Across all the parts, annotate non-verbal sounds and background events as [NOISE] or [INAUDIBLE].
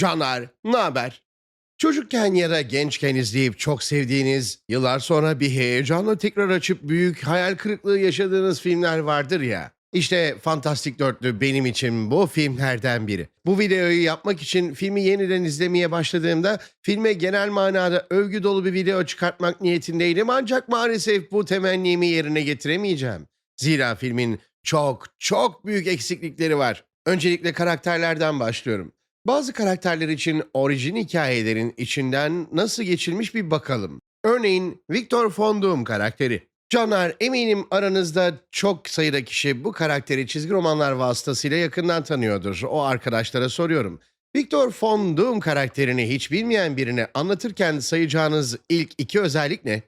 Caner, ne haber? Çocukken ya da gençken izleyip çok sevdiğiniz, yıllar sonra bir heyecanla tekrar açıp büyük hayal kırıklığı yaşadığınız filmler vardır ya. İşte Fantastik Dörtlü benim için bu filmlerden biri. Bu videoyu yapmak için filmi yeniden izlemeye başladığımda filme genel manada övgü dolu bir video çıkartmak niyetindeydim ancak maalesef bu temennimi yerine getiremeyeceğim. Zira filmin çok çok büyük eksiklikleri var. Öncelikle karakterlerden başlıyorum. Bazı karakterler için orijin hikayelerin içinden nasıl geçilmiş bir bakalım. Örneğin Victor Von Doom karakteri. Caner eminim aranızda çok sayıda kişi bu karakteri çizgi romanlar vasıtasıyla yakından tanıyordur. O arkadaşlara soruyorum. Victor Von Doom karakterini hiç bilmeyen birine anlatırken sayacağınız ilk iki özellik ne?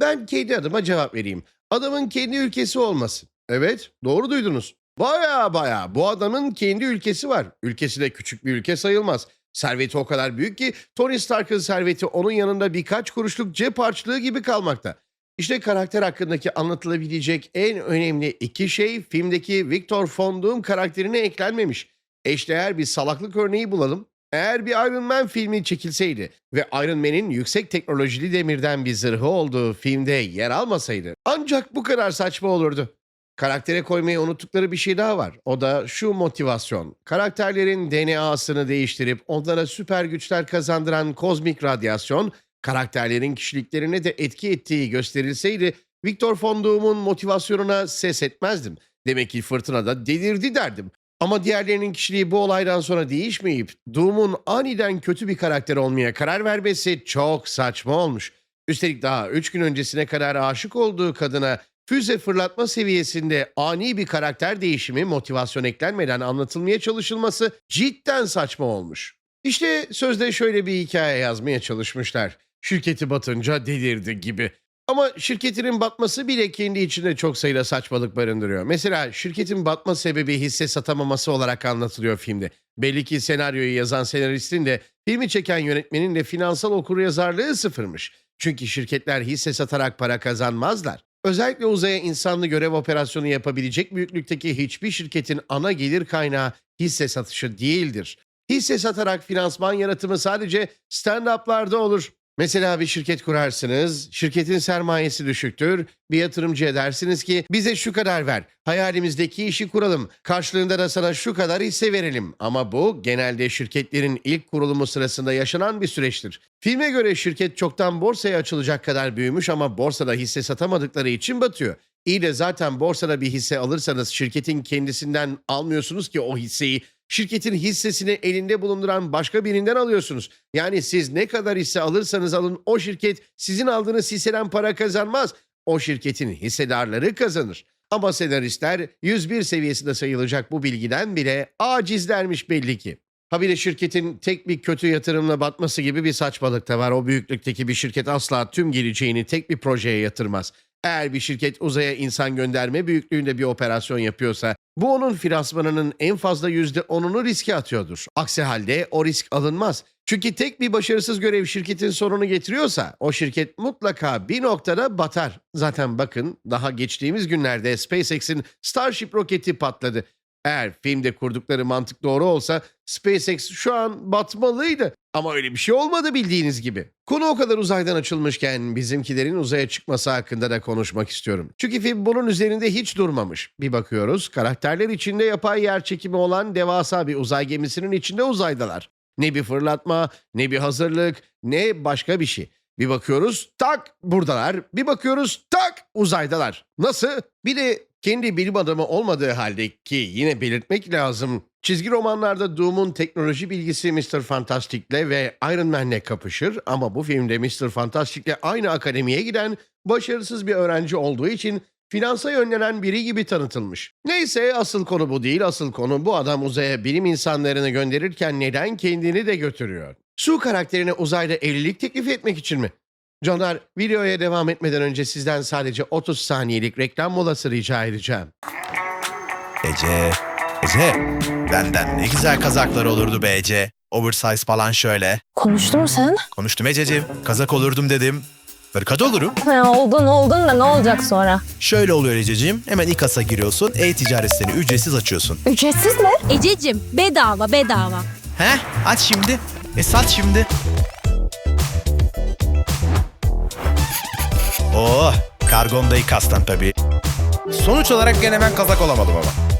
Ben kendi adıma cevap vereyim. Adamın kendi ülkesi olması. Evet, doğru duydunuz. Baya baya bu adamın kendi ülkesi var. Ülkesi de küçük bir ülke sayılmaz. Serveti o kadar büyük ki Tony Stark'ın serveti onun yanında birkaç kuruşluk cep harçlığı gibi kalmakta. İşte karakter hakkındaki anlatılabilecek en önemli iki şey filmdeki Victor Von Doom karakterine eklenmemiş. Eşdeğer bir salaklık örneği bulalım. Eğer bir Iron Man filmi çekilseydi ve Iron Man'in yüksek teknolojili demirden bir zırhı olduğu filmde yer almasaydı ancak bu kadar saçma olurdu. Karaktere koymayı unuttukları bir şey daha var. O da şu motivasyon. Karakterlerin DNA'sını değiştirip onlara süper güçler kazandıran kozmik radyasyon, karakterlerin kişiliklerine de etki ettiği gösterilseydi Victor Von Doom'un motivasyonuna ses etmezdim. Demek ki fırtınada delirdi derdim. Ama diğerlerinin kişiliği bu olaydan sonra değişmeyip Doom'un aniden kötü bir karakter olmaya karar vermesi çok saçma olmuş. Üstelik daha 3 gün öncesine kadar aşık olduğu kadına füze fırlatma seviyesinde ani bir karakter değişimi motivasyon eklenmeden anlatılmaya çalışılması cidden saçma olmuş. İşte sözde şöyle bir hikaye yazmaya çalışmışlar. Şirketi batınca delirdi gibi. Ama şirketinin batması bile kendi içinde çok sayıda saçmalık barındırıyor. Mesela şirketin batma sebebi hisse satamaması olarak anlatılıyor filmde. Belli ki senaryoyu yazan senaristin de filmi çeken yönetmenin de finansal okuryazarlığı sıfırmış. Çünkü şirketler hisse satarak para kazanmazlar. Özellikle uzaya insanlı görev operasyonu yapabilecek büyüklükteki hiçbir şirketin ana gelir kaynağı hisse satışı değildir. Hisse satarak finansman yaratımı sadece stand-up'larda olur. Mesela bir şirket kurarsınız, şirketin sermayesi düşüktür, bir yatırımcıya dersiniz ki bize şu kadar ver, hayalimizdeki işi kuralım, karşılığında da sana şu kadar hisse verelim. Ama bu genelde şirketlerin ilk kurulumu sırasında yaşanan bir süreçtir. Filme göre şirket çoktan borsaya açılacak kadar büyümüş ama borsada hisse satamadıkları için batıyor. İyi de zaten borsada bir hisse alırsanız şirketin kendisinden almıyorsunuz ki o hisseyi. Şirketin hissesini elinde bulunduran başka birinden alıyorsunuz. Yani siz ne kadar hisse alırsanız alın o şirket sizin aldığınız hisseden para kazanmaz. O şirketin hissedarları kazanır. Ama senaristler 101 seviyesinde sayılacak bu bilgiden bile acizlermiş belli ki. Ha bir de şirketin tek bir kötü yatırımla batması gibi bir saçmalık da var. O büyüklükteki bir şirket asla tüm geleceğini tek bir projeye yatırmaz. Eğer bir şirket uzaya insan gönderme büyüklüğünde bir operasyon yapıyorsa bu onun finansmanının en fazla %10'unu riske atıyordur. Aksi halde o risk alınmaz. Çünkü tek bir başarısız görev şirketin sorunu getiriyorsa o şirket mutlaka bir noktada batar. Zaten bakın daha geçtiğimiz günlerde SpaceX'in Starship roketi patladı. Eğer filmde kurdukları mantık doğru olsa SpaceX şu an batmalıydı. Ama öyle bir şey olmadı bildiğiniz gibi. Konu o kadar uzaydan açılmışken bizimkilerin uzaya çıkması hakkında da konuşmak istiyorum. Çünkü film bunun üzerinde hiç durmamış. Bir bakıyoruz karakterler içinde yapay yer çekimi olan devasa bir uzay gemisinin içinde uzaydalar. Ne bir fırlatma, ne bir hazırlık, ne başka bir şey. Bir bakıyoruz tak buradalar. Bir bakıyoruz tak uzaydalar. Nasıl? Bir de kendi bilim adamı olmadığı halde ki yine belirtmek lazım. Çizgi romanlarda Doom'un teknoloji bilgisi Mr. Fantastic'le ve Iron Man'le kapışır ama bu filmde Mr. Fantastic'le aynı akademiye giden başarısız bir öğrenci olduğu için finansa yönlenen biri gibi tanıtılmış. Neyse asıl konu bu değil. Asıl konu bu adam uzaya bilim insanlarını gönderirken neden kendini de götürüyor? Su karakterine uzayda evlilik teklif etmek için mi? Caner, videoya devam etmeden önce sizden sadece 30 saniyelik reklam molası rica edeceğim. Ece, Ece. Benden ne güzel kazaklar olurdu be Ece. Oversize falan şöyle. Konuştun mu sen? Konuştum Ececiğim. Kazak olurdum dedim. Ha, oldun oldun da ne olacak sonra? Şöyle oluyor Ececiğim. Hemen İKAS'a giriyorsun. E-ticaret siteni ücretsiz açıyorsun. Ücretsiz mi? Ececiğim bedava bedava. He? Aç şimdi. E sat şimdi. Oh, kargondayı kastan tabii. Sonuç olarak gene ben kazak olamadım ama.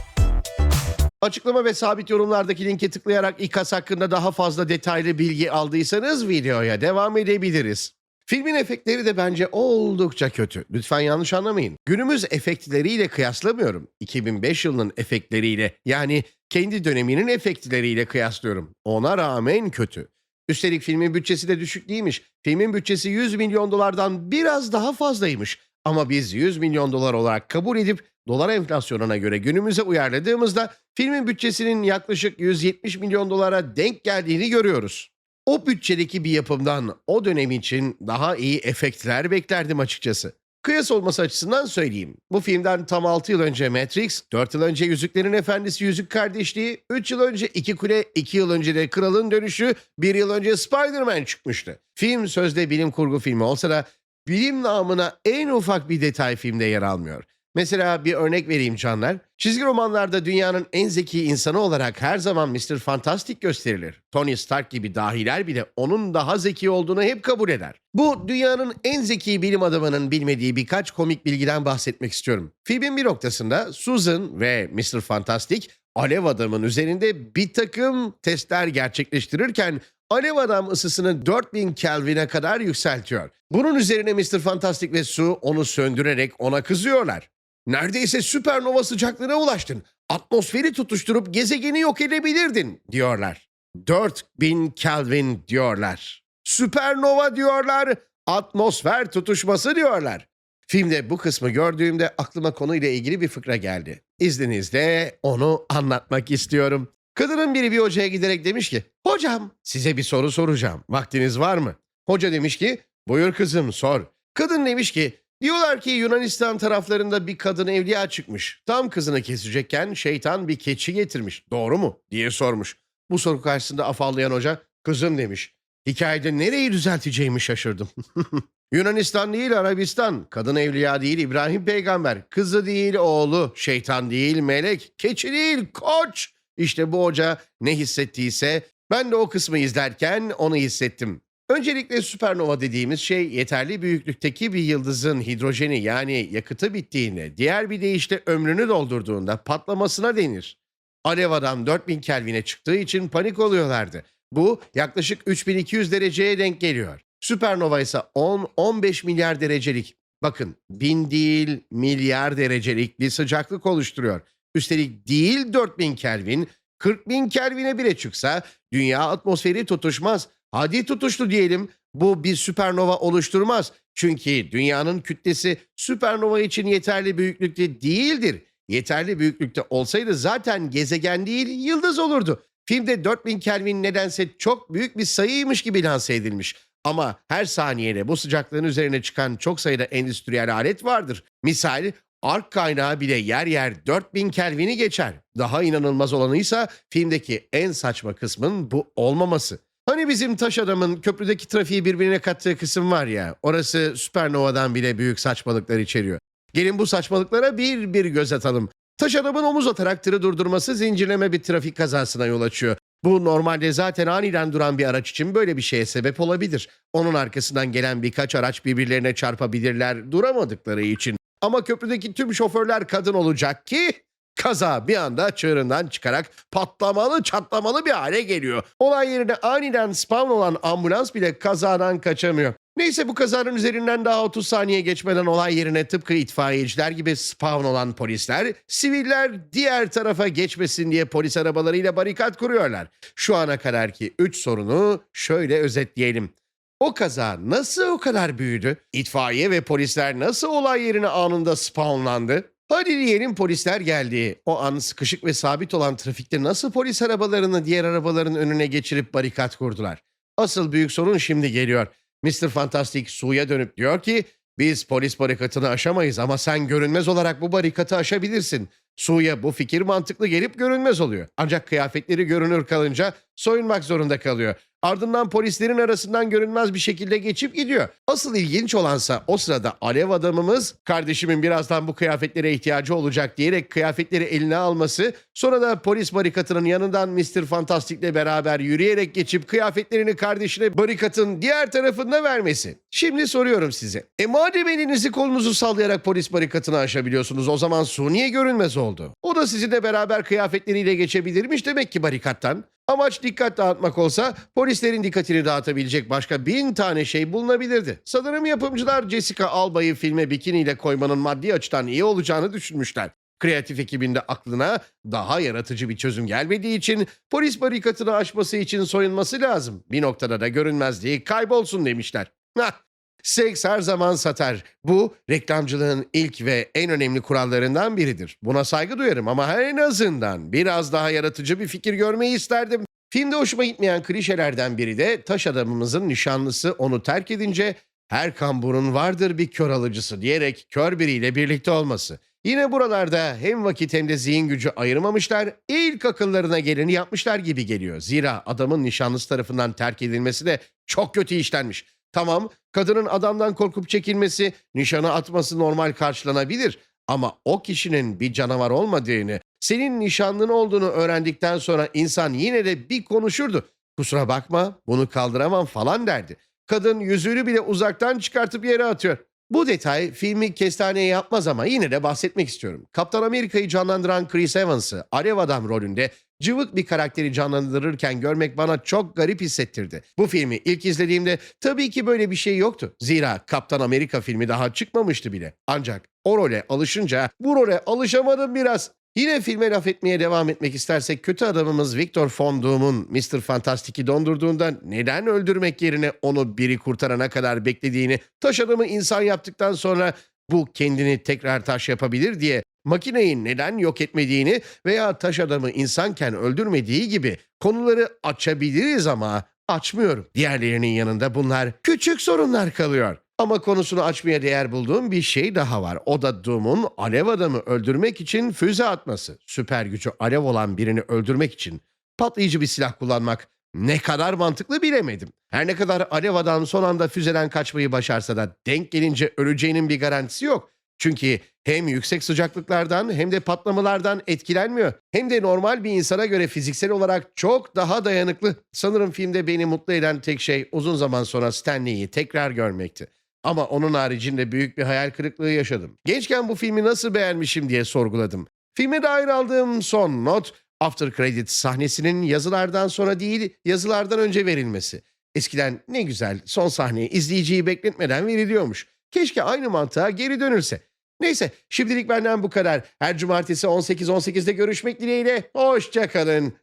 Açıklama ve sabit yorumlardaki linke tıklayarak İKAS hakkında daha fazla detaylı bilgi aldıysanız videoya devam edebiliriz. Filmin efektleri de bence oldukça kötü. Lütfen yanlış anlamayın. Günümüz efektleriyle kıyaslamıyorum. 2005 yılının efektleriyle yani kendi döneminin efektleriyle kıyaslıyorum. Ona rağmen kötü. Üstelik filmin bütçesi de düşük değilmiş. Filmin bütçesi 100 milyon dolardan biraz daha fazlaymış. Ama biz 100 milyon dolar olarak kabul edip dolar enflasyonuna göre günümüze uyarladığımızda filmin bütçesinin yaklaşık 170 milyon dolara denk geldiğini görüyoruz. O bütçedeki bir yapımdan o dönem için daha iyi efektler beklerdim açıkçası. Kıyas olması açısından söyleyeyim. Bu filmden tam 6 yıl önce Matrix, 4 yıl önce Yüzüklerin Efendisi Yüzük Kardeşliği, 3 yıl önce İki Kule, 2 yıl önce de Kralın Dönüşü, 1 yıl önce Spider-Man çıkmıştı. Film sözde bilim kurgu filmi olsa da bilim namına en ufak bir detay filmde yer almıyor. Mesela bir örnek vereyim canlar. Çizgi romanlarda dünyanın en zeki insanı olarak her zaman Mr. Fantastic gösterilir. Tony Stark gibi dahiler bile onun daha zeki olduğunu hep kabul eder. Bu dünyanın en zeki bilim adamının bilmediği birkaç komik bilgiden bahsetmek istiyorum. Filmin bir noktasında Susan ve Mr. Fantastic alev adamın üzerinde bir takım testler gerçekleştirirken alev adam ısısını 4000 Kelvin'e kadar yükseltiyor. Bunun üzerine Mr. Fantastic ve Sue onu söndürerek ona kızıyorlar. Neredeyse süpernova sıcaklığına ulaştın. Atmosferi tutuşturup gezegeni yok edebilirdin diyorlar. 4000 Kelvin diyorlar. Süpernova diyorlar. Atmosfer tutuşması diyorlar. Filmde bu kısmı gördüğümde aklıma konuyla ilgili bir fıkra geldi. İzninizle onu anlatmak istiyorum. Kadının biri bir hocaya giderek demiş ki, Hocam size bir soru soracağım. Vaktiniz var mı? Hoca demiş ki, buyur kızım sor. Kadın demiş ki, diyorlar ki Yunanistan taraflarında bir kadın evliya çıkmış. Tam kızını kesecekken şeytan bir keçi getirmiş. Doğru mu? diye sormuş. Bu soru karşısında afallayan hoca, kızım demiş. Hikayede nereyi düzelteceğimi şaşırdım. [LAUGHS] Yunanistan değil Arabistan. Kadın evliya değil İbrahim peygamber. Kızı değil oğlu. Şeytan değil melek. Keçi değil koç. İşte bu hoca ne hissettiyse ben de o kısmı izlerken onu hissettim. Öncelikle süpernova dediğimiz şey yeterli büyüklükteki bir yıldızın hidrojeni yani yakıtı bittiğinde, diğer bir deyişle ömrünü doldurduğunda patlamasına denir. Alev adam 4000 Kelvin'e çıktığı için panik oluyorlardı. Bu yaklaşık 3200 dereceye denk geliyor. Süpernova ise 10-15 milyar derecelik, bakın bin değil milyar derecelik bir sıcaklık oluşturuyor. Üstelik değil 4000 Kelvin, 40 bin Kelvin'e bile çıksa dünya atmosferi tutuşmaz. Hadi tutuştu diyelim bu bir süpernova oluşturmaz. Çünkü dünyanın kütlesi süpernova için yeterli büyüklükte değildir. Yeterli büyüklükte olsaydı zaten gezegen değil yıldız olurdu. Filmde 4000 Kelvin nedense çok büyük bir sayıymış gibi lanse edilmiş. Ama her saniyede bu sıcaklığın üzerine çıkan çok sayıda endüstriyel alet vardır. Misal ark kaynağı bile yer yer 4000 Kelvin'i geçer. Daha inanılmaz olanıysa filmdeki en saçma kısmın bu olmaması. Hani bizim taş adamın köprüdeki trafiği birbirine kattığı kısım var ya, orası süpernovadan bile büyük saçmalıklar içeriyor. Gelin bu saçmalıklara bir bir göz atalım. Taş adamın omuz atarak tırı durdurması zincirleme bir trafik kazasına yol açıyor. Bu normalde zaten aniden duran bir araç için böyle bir şeye sebep olabilir. Onun arkasından gelen birkaç araç birbirlerine çarpabilirler duramadıkları için. Ama köprüdeki tüm şoförler kadın olacak ki kaza bir anda çığırından çıkarak patlamalı çatlamalı bir hale geliyor. Olay yerine aniden spawn olan ambulans bile kazadan kaçamıyor. Neyse bu kazanın üzerinden daha 30 saniye geçmeden olay yerine tıpkı itfaiyeciler gibi spawn olan polisler, siviller diğer tarafa geçmesin diye polis arabalarıyla barikat kuruyorlar. Şu ana kadarki 3 sorunu şöyle özetleyelim. O kaza nasıl o kadar büyüdü? İtfaiye ve polisler nasıl olay yerine anında spawnlandı? Hadi diyelim polisler geldi. O an sıkışık ve sabit olan trafikte nasıl polis arabalarını diğer arabaların önüne geçirip barikat kurdular? Asıl büyük sorun şimdi geliyor. Mr. Fantastic suya dönüp diyor ki biz polis barikatını aşamayız ama sen görünmez olarak bu barikatı aşabilirsin. Suya bu fikir mantıklı gelip görünmez oluyor. Ancak kıyafetleri görünür kalınca soyunmak zorunda kalıyor. Ardından polislerin arasından görünmez bir şekilde geçip gidiyor. Asıl ilginç olansa o sırada alev adamımız kardeşimin birazdan bu kıyafetlere ihtiyacı olacak diyerek kıyafetleri eline alması sonra da polis barikatının yanından Mr. Fantastic'le beraber yürüyerek geçip kıyafetlerini kardeşine barikatın diğer tarafında vermesi. Şimdi soruyorum size. E madem elinizi kolunuzu sallayarak polis barikatını aşabiliyorsunuz o zaman Su niye görünmez oldu? O da sizinle beraber kıyafetleriyle geçebilirmiş demek ki barikattan. Amaç dikkat dağıtmak olsa polislerin dikkatini dağıtabilecek başka bin tane şey bulunabilirdi. Sanırım yapımcılar Jessica Alba'yı filme bikiniyle koymanın maddi açıdan iyi olacağını düşünmüşler. Kreatif ekibinde aklına daha yaratıcı bir çözüm gelmediği için polis barikatını aşması için soyunması lazım. Bir noktada da görünmezliği kaybolsun demişler. Hah, Seks her zaman satar. Bu reklamcılığın ilk ve en önemli kurallarından biridir. Buna saygı duyarım ama en azından biraz daha yaratıcı bir fikir görmeyi isterdim. Filmde hoşuma gitmeyen klişelerden biri de taş adamımızın nişanlısı onu terk edince her kamburun vardır bir kör alıcısı diyerek kör biriyle birlikte olması. Yine buralarda hem vakit hem de zihin gücü ayırmamışlar, ilk akıllarına geleni yapmışlar gibi geliyor. Zira adamın nişanlısı tarafından terk edilmesi de çok kötü işlenmiş. Tamam, kadının adamdan korkup çekilmesi, nişanı atması normal karşılanabilir. Ama o kişinin bir canavar olmadığını, senin nişanlın olduğunu öğrendikten sonra insan yine de bir konuşurdu. Kusura bakma, bunu kaldıramam falan derdi. Kadın yüzüğünü bile uzaktan çıkartıp yere atıyor. Bu detay filmi kestaneye yapmaz ama yine de bahsetmek istiyorum. Kaptan Amerika'yı canlandıran Chris Evans'ı Alev Adam rolünde cıvık bir karakteri canlandırırken görmek bana çok garip hissettirdi. Bu filmi ilk izlediğimde tabii ki böyle bir şey yoktu. Zira Kaptan Amerika filmi daha çıkmamıştı bile. Ancak o role alışınca bu role alışamadım biraz. Yine filme laf etmeye devam etmek istersek kötü adamımız Victor Von Doom'un Mr. Fantastic'i dondurduğunda neden öldürmek yerine onu biri kurtarana kadar beklediğini, taş adamı insan yaptıktan sonra bu kendini tekrar taş yapabilir diye makineyi neden yok etmediğini veya taş adamı insanken öldürmediği gibi konuları açabiliriz ama açmıyorum. Diğerlerinin yanında bunlar küçük sorunlar kalıyor. Ama konusunu açmaya değer bulduğum bir şey daha var. O da Doom'un alev adamı öldürmek için füze atması. Süper gücü alev olan birini öldürmek için patlayıcı bir silah kullanmak ne kadar mantıklı bilemedim. Her ne kadar alev adam son anda füzeden kaçmayı başarsa da denk gelince öleceğinin bir garantisi yok. Çünkü hem yüksek sıcaklıklardan hem de patlamalardan etkilenmiyor. Hem de normal bir insana göre fiziksel olarak çok daha dayanıklı. Sanırım filmde beni mutlu eden tek şey uzun zaman sonra Stanley'i tekrar görmekti. Ama onun haricinde büyük bir hayal kırıklığı yaşadım. Gençken bu filmi nasıl beğenmişim diye sorguladım. Filme dair aldığım son not After Credits sahnesinin yazılardan sonra değil yazılardan önce verilmesi. Eskiden ne güzel son sahneyi izleyiciyi bekletmeden veriliyormuş. Keşke aynı mantığa geri dönülse. Neyse şimdilik benden bu kadar. Her cumartesi 18.18'de görüşmek dileğiyle. Hoşçakalın.